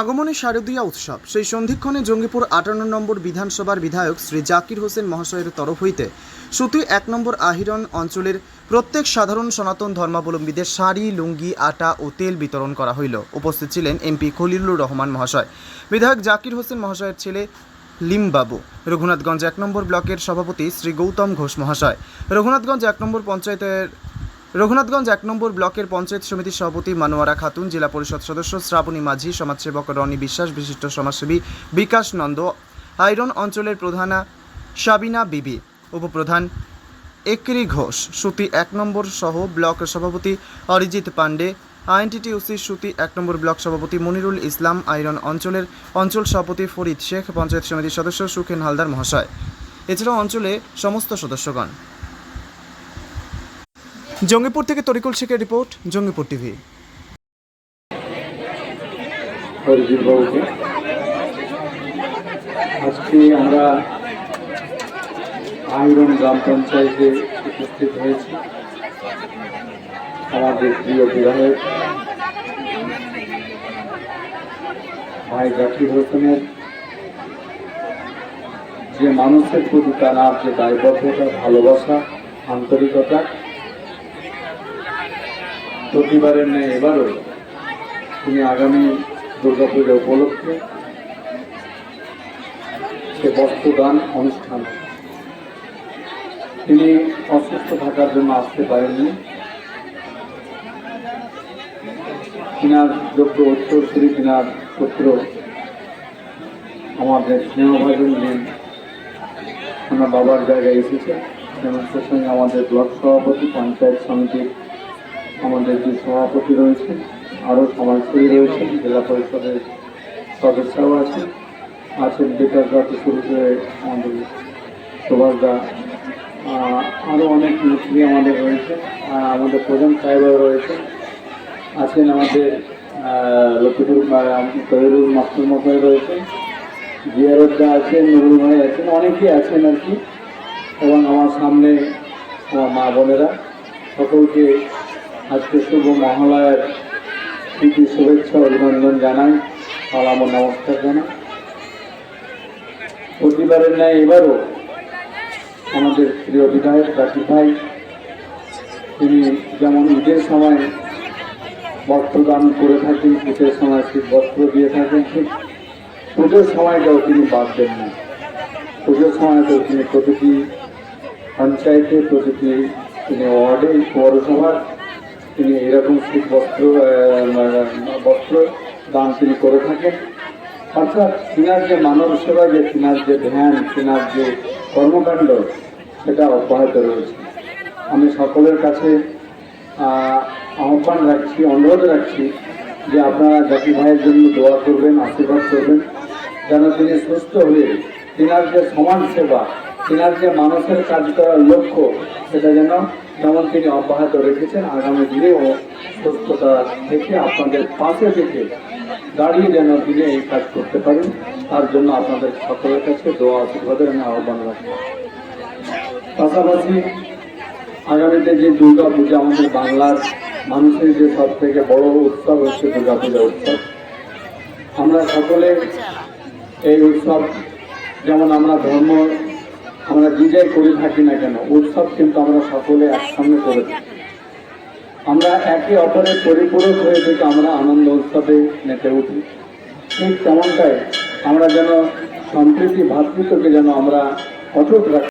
আগমনী শারদীয়া উৎসব। সেই সন্ধিক্ষণে জঙ্গিপুর আটান্ন নম্বর বিধানসভার বিধায়ক শ্রী জাকির হোসেন মহাশয়ের তরফ হইতে সুতি এক নম্বর আহিরন অঞ্চলের প্রত্যেক সাধারণ সনাতন ধর্মাবলম্বীদের শাড়ি, লুঙ্গি, আটা ও তেল বিতরণ করা হইল। উপস্থিত ছিলেন এমপি খলিলুর রহমান মহাশয়। বিধায়ক জাকির হোসেন মহাশয়ের ছেলে লিমবাবু। রঘুনাথগঞ্জ এক নম্বর ব্লকের সভাপতি শ্রী গৌতম ঘোষ মহাশয়। রঘুনাথগঞ্জ এক নম্বর পঞ্চায়েতের রঘুনাথগঞ্জ এক নম্বর ব্লকের পঞ্চায়েত সমিতির সভাপতি মানোয়ারা খাতুন, জেলা পরিষদ সদস্য শ্রাবণী মাঝি, সমাজসেবক রনি বিশ্বাস, বিশিষ্ট সমাজসেবী বিকাশ নন্দ, আইরন অঞ্চলের প্রধানা সাবিনা বিবি, উপপ্রধান একরি ঘোষ সুতি এক নম্বর সহ ব্লক সভাপতি অরিজিৎ পান্ডে আইএনটিটিউসি সুতি এক নম্বর ব্লক সভাপতি মনিরুল ইসলাম, আইরন অঞ্চলের অঞ্চল সভাপতি ফরিদ শেখ, পঞ্চায়েত সমিতির সদস্য সুখেন হালদার মহাশয়। এছাড়াও অঞ্চলে সমস্ত সদস্যগণ। জঙ্গিপুর থেকে তরিকুল শেখের রিপোর্ট, জঙ্গিপুর টিভি। আজকে আমরা আইরন গ্রাম পঞ্চায়েতে উপস্থিত হয়েছি। আমাদের প্রিয় বিধায়ক ভাই জাকির হোসেনের যে মানুষের প্রতি তার যে দায়বদ্ধতা, ভালোবাসা, আন্তরিকতা প্রতিবারের ন্যায় এবারও তিনি আগামী দুর্গাপূজা উপলক্ষে সে বস্ত্রদান অনুষ্ঠান। তিনি অসুস্থ থাকার জন্য আসতে পারেননি। তিনার যোগ্য উত্তরসূরি তিনার পুত্র আমাদের স্নেহভাজন দিন ওনার বাবার জায়গায় এসেছে যেমন সঙ্গে আমাদের ব্লক সভাপতি, পঞ্চায়েত সমিতির আমাদের যে সভাপতি রয়েছে, আরও সমাজসেবী রয়েছেন জেলা পরিষদের সদস্যও আছে। আছেন বিকাশ দাতে শুরু করে আমাদের সুভাষ দা আরও অনেক মিস্ত্রি আমাদের রয়েছে আমাদের প্রধান সাহেবও রয়েছে। আছেন আমাদের লক্ষ্মীপুর তৈরুল মাস্টার মশাই রয়েছেন। জিয়ারদ্দা আছেন, নুরুল ভাই আছেন, অনেকেই আছেন আর কি। এবং আমার সামনে আমার মা বোনেরা, সকলকে আজকে শুভ মহালয়ার প্রীতি শুভেচ্ছা, অভিনন্দন জানাই। সালাম ও নমস্কার জানাই। প্রতিবারের ন্যায় এবারও আমাদের প্রিয় বিধায়ক জাকির ভাই, তিনি যেমন ঈদের সময় বস্ত্র দান করে থাকেন শীতের সময় শীত বস্ত্র দিয়ে থাকেন, ঠিক পুজোর সময়টাও তিনি বাদ দেন না। পুজোর সময়টাও তিনি প্রতিটি পঞ্চায়েতে, প্রতিটি তিনি ওয়ার্ডে, পৌরসভার তিনি এরকম শীত বস্ত্র বস্ত্র দান তিনি করে থাকেন। অর্থাৎ তিনার যে মানব সেবা, যে তিনার যে ধ্যান, তিনার যে কর্মকাণ্ড, সেটা অব্যাহত রয়েছে। আমি সকলের কাছে আহ্বান রাখছি, অনুরোধ রাখছি যে আপনারা জাতি ভাইয়ের জন্য দোয়া করবেন, আশীর্বাদ করবেন, যেন তিনি সুস্থ হয়ে তিনার যে সমাজ সেবা তিনার যে মানুষের কাজ করার লক্ষ্য, সেটা যেন যেমন তিনি অব্যাহত রেখেছেন, আগামী দিনেও সুস্থতা থেকে আপনাদের পাশে থেকে দাঁড়িয়ে যেন তিনি এই কাজ করতে পারেন, তার জন্য আপনাদের সকলের কাছে দোয়া, আশীর্বাদের আমি আহ্বান রাখি। পাশাপাশি আগামীতে যে দুর্গা পূজা আমাদের বাংলার মানুষের যে সব থেকে বড় উৎসব হচ্ছে দুর্গা পূজা উৎসব। আমরা সকলে এই উৎসব, যেমন আমরা ধর্ম আমরা বিজয় করে থাকি না কেন? উৎসব কিন্তু আমরা সকলে একসঙ্গে করে থাকি। আমরা একে অপরের পরিপূরক হয়ে থেকে আমরা আনন্দ উৎসবে মেতে উঠি। ঠিক তেমনটাই আমরা যেন সম্প্রীতি ভাতৃত্বকে যেন আমরা অটুট রাখি।